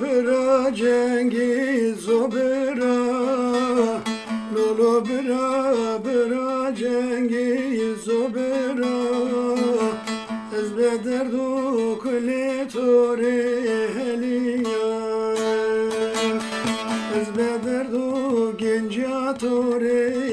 bira Cengiz o bira Lolo bira bira Cengiz o bira Ez beder dukli tori heliya Ez beder du genca tori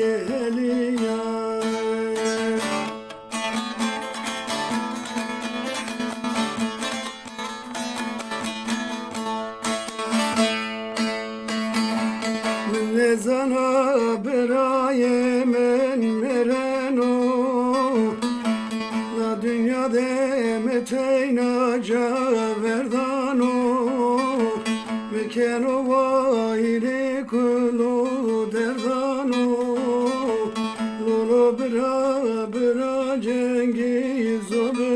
berayem meren o La dünya demeteyna caverdan o Meken o vahili kulu derdan o Lulu bira bira cengiz o bira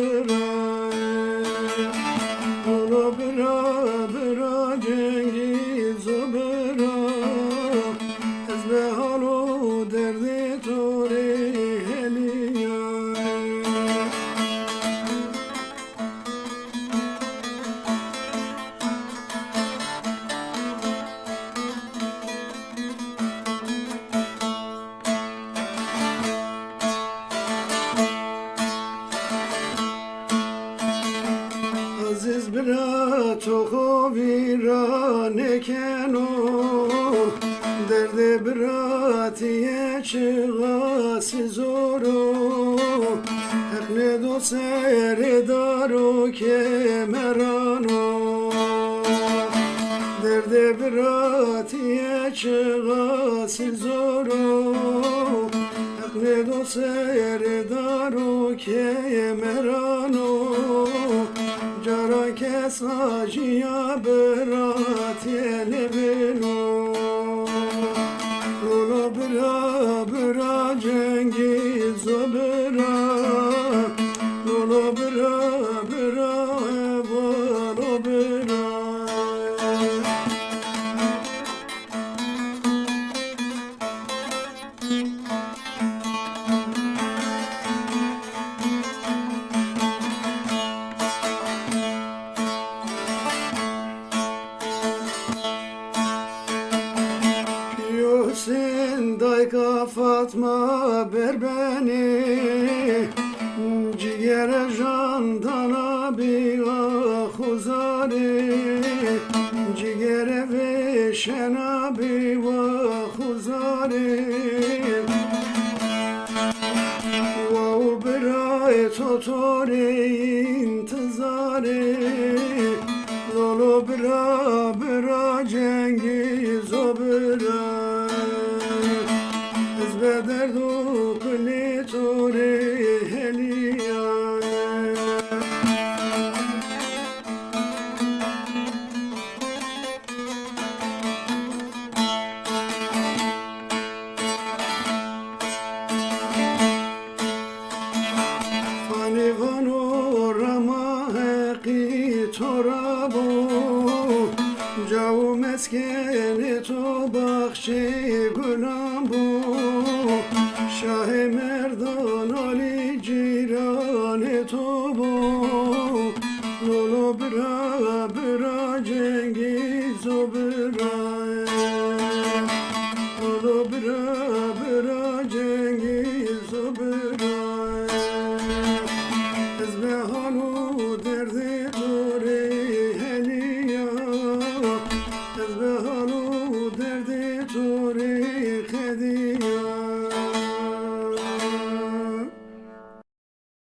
Aziz bira çok virane keno? Derde bira tiye çıgası zoru. Hak ne do seredaro kemerano. Derde bira tiye çıgası zoru. Hak ne do seredaro kemerano Cara kes Dayka Fatma ber beni. Ciğere jandana bir ahuzari Ciğere veşena bir ahuzari Wow biray totori intizari. Lolo bira bira cengiz ترابو جو مسکن تو بخشی گلم بو شاه مردان علی جیران تو بو لولو برا برا جنگیز و برا لولو برا برا جنگیز و برا